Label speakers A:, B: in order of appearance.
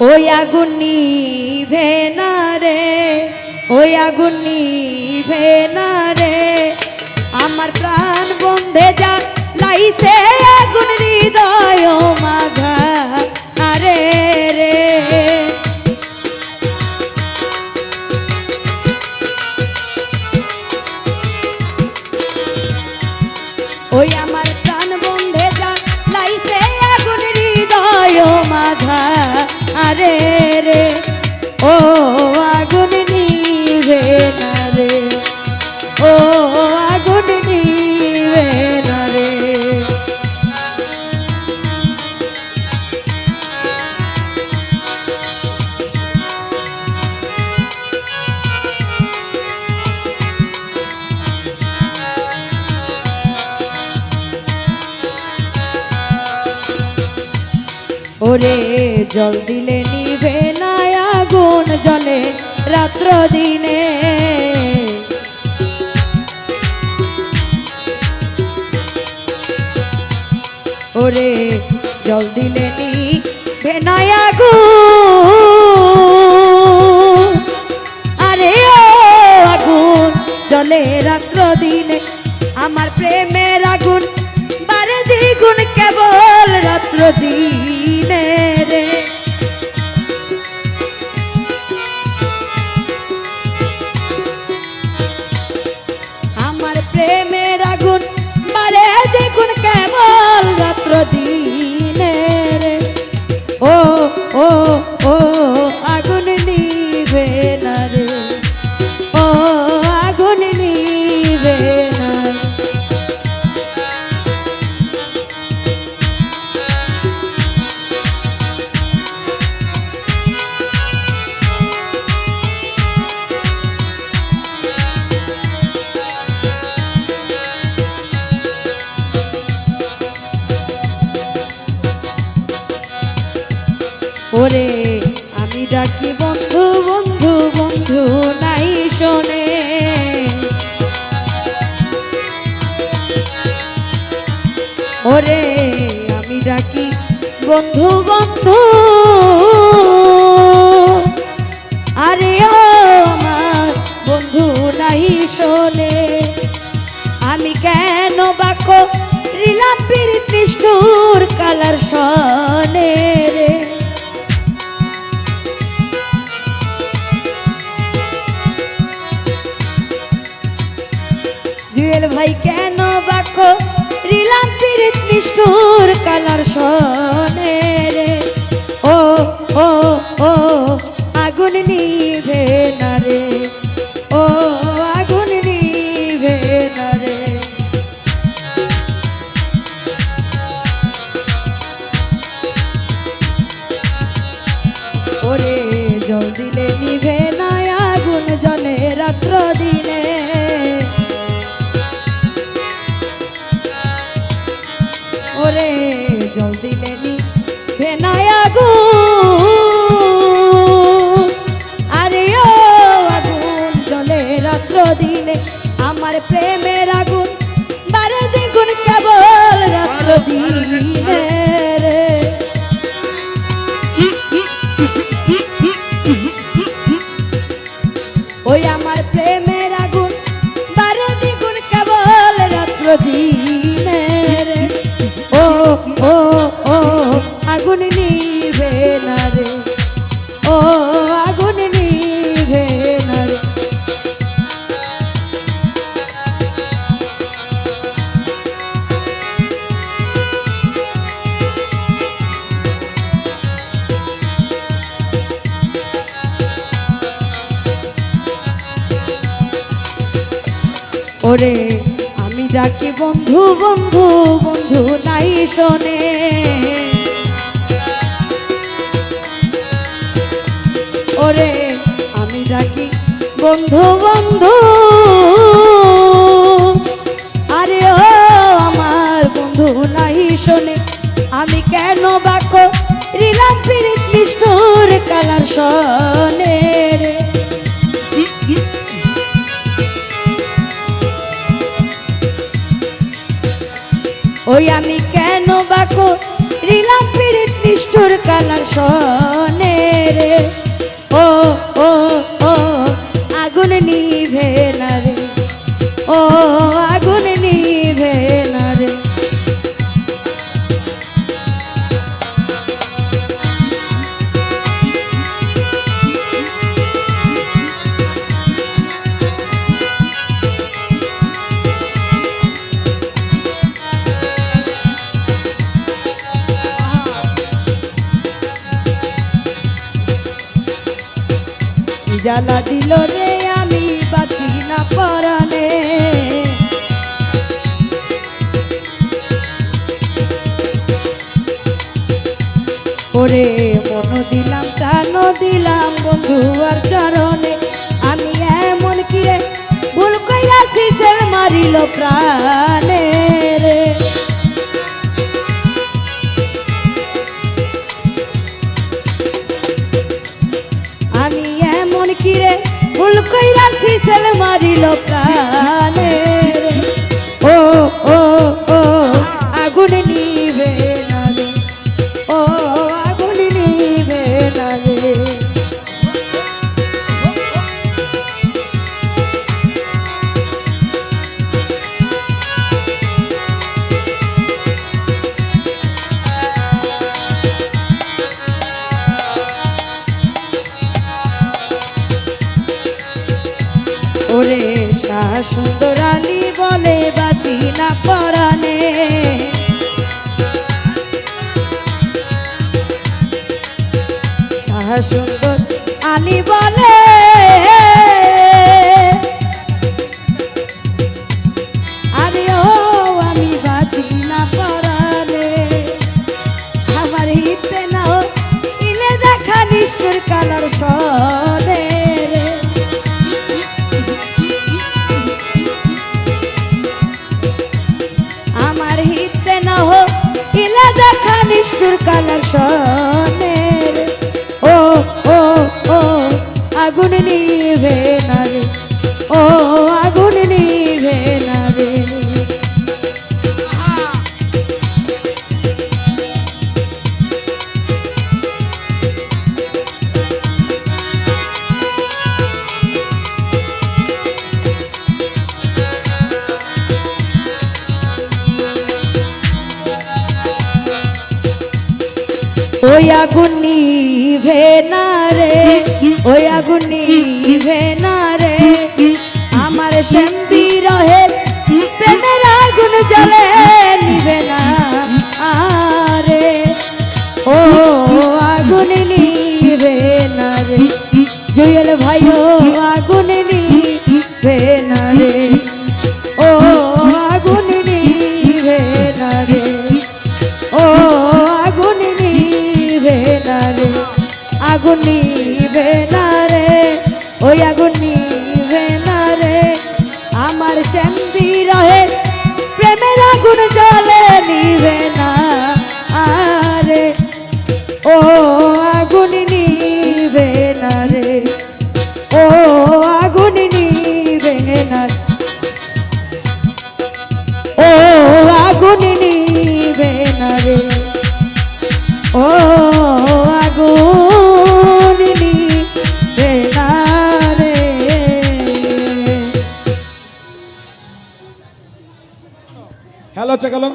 A: ওই আগুন নিভে না রে, ওই আগুন নিভে না রে। আমার প্রাণ বন্ধে যা, লাইছে আগুন হৃদয় মাঘা। ওরে জল দিলে নিভে না আগুন জলে রাত্র দিনে। ওরে জল দিলে না আগুন। আরে ও আগুন জলে রাত্র দিনে। আমার প্রেমের আগুন রাত্র দিনে আমি কেন বাকো? প্রীতি সুর কালার সনে রে। জুয়েল ভাই কেন জল দিলে নিভে না আগুন জলে রাত্র দিনে ওরে জল দিলে নিভে না আগুন ওরে আমি ডাকি বন্ধু বন্ধু বন্ধু নাই শোনে। ওরে আমি ডাকি বন্ধু বন্ধু। ওই আমি কেন বাকো রিলাম পীড়িত নিষ্ঠুর কালার সনে রে? ও জ্বালা দিল রে, আমি বাঁচি না পরানে ওরে, মন দিলাম কান দিলাম, বন্ধু আর চরণে। আমি এমন কি ভুল কইরা শিশের মারিল প্রাণ। কইরা খিসেল মারিল প্রাণ। পালাচর ওই আগুন নিভে না রে ওই আগুন নিভে আমার শ্যাম রহে, প্রেমের আগুন জলে নিবে না। আরে, ও আগুন নিবে না রে, ও আগুন নিবে না ও আগুন নিবে না রে,
B: ও మార్చగలం